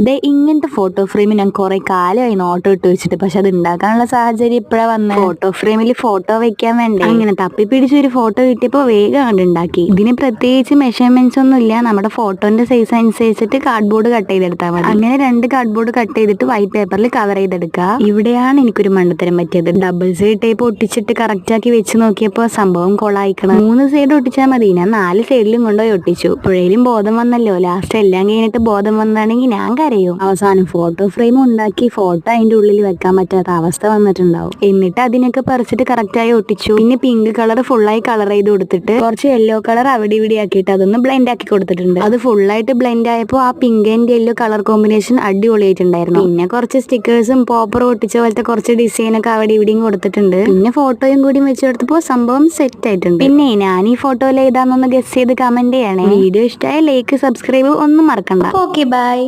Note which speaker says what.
Speaker 1: ദേ ഇങ്ങനത്തെ photo frame ഞാൻ കുറെ കാലമായി നോട്ട് ഇട്ട് വെച്ചിട്ട് പക്ഷെ അത് ഉണ്ടാക്കാനുള്ള സാഹചര്യം ഇപ്പഴാ വന്നത് ഫോട്ടോ ഫ്രെയിമിൽ ഫോട്ടോ വെക്കാൻ വേണ്ടേ? അങ്ങനെ തപ്പി പിടിച്ച് ഒരു ഫോട്ടോ കിട്ടിയപ്പോ വേഗം അങ്ങോട്ട് ഉണ്ടാക്കി ഇതിന് പ്രത്യേകിച്ച് മെഷർമെന്റ്സ് ഒന്നും ഇല്ല. നമ്മുടെ ഫോട്ടോന്റെ സൈസ് അനുസരിച്ചിട്ട് കാർഡ്ബോർഡ് കട്ട് ചെയ്തെടുത്താൽ മതി. അങ്ങനെ രണ്ട് കാർഡ്ബോർഡ് കട്ട് ചെയ്തിട്ട് വൈറ്റ് പേപ്പറിൽ കവർ ചെയ്തെടുക്കുക ഇവിടെയാണ് എനിക്കൊരു മണ്ടത്തരം പറ്റിയത്. ഡബിൾ സൈഡ് ടേപ്പ് ഒട്ടിച്ചിട്ട് കറക്റ്റ് ആക്കി വെച്ച് നോക്കിയപ്പോ സംഭവം കൊളായിക്കണം. മൂന്ന് സൈഡ് ഒട്ടിച്ചാൽ മതി. ഞാൻ നാല് സൈഡിലും കൊണ്ടുപോയി ഒട്ടിച്ചു. പുഴയിലും ബോധം വന്നല്ലോ. ലാസ്റ്റ് എല്ലാം കഴിഞ്ഞിട്ട് ബോധം വന്നാണെങ്കിൽ ഞാൻ കരയും അവസാനം ഫോട്ടോ ഫ്രെയിം ഉണ്ടാക്കി ഫോട്ടോ അതിന്റെ ഉള്ളിൽ വെക്കാൻ പറ്റാത്ത അവസ്ഥ വന്നിട്ടുണ്ടാവും. എന്നിട്ട് അതിനൊക്കെ പറിച്ചിട്ട് കറക്റ്റ് ആയി ഒട്ടിച്ചു. പിന്നെ പിങ്ക് കളർ ഫുള്ളായി കളർ ചെയ്ത് കൊടുത്തിട്ട് കുറച്ച് യെല്ലോ കളർ അവിടെ ഇവിടെ ആക്കിയിട്ട് അതൊന്ന് ബ്ലെൻഡ് ആക്കി കൊടുത്തിട്ടുണ്ട്. അത് ഫുള്ളായിട്ട് ബ്ലെൻഡ് ആയപ്പോൾ ആ pink and yellow colour combination അടിപൊളിയായിട്ടുണ്ടായിരുന്നു. പിന്നെ കുറച്ച് സ്റ്റിക്കേഴ്സും പോപ്പർ ഒട്ടിച്ച പോലത്തെ കുറച്ച് ഡിസൈൻ ഒക്കെ അവിടെ ഇവിടെയും കൊടുത്തിട്ടുണ്ട്. പിന്നെ ഫോട്ടോയും കൂടി വെച്ച് കൊടുത്തപ്പോൾ സംഭവം സെറ്റ് ആയിട്ടുണ്ട്. പിന്നെ ഞാൻ ഈ ഫോട്ടോയിൽ ഏതാണെന്നൊന്ന് ഗസ് ചെയ്ത് കമന്റ് ചെയ്യണേ. വീഡിയോ ഇഷ്ടമായ ലൈക്ക് സബ്സ്ക്രൈബ് ഒന്നും മറക്കണ്ട. Okay bye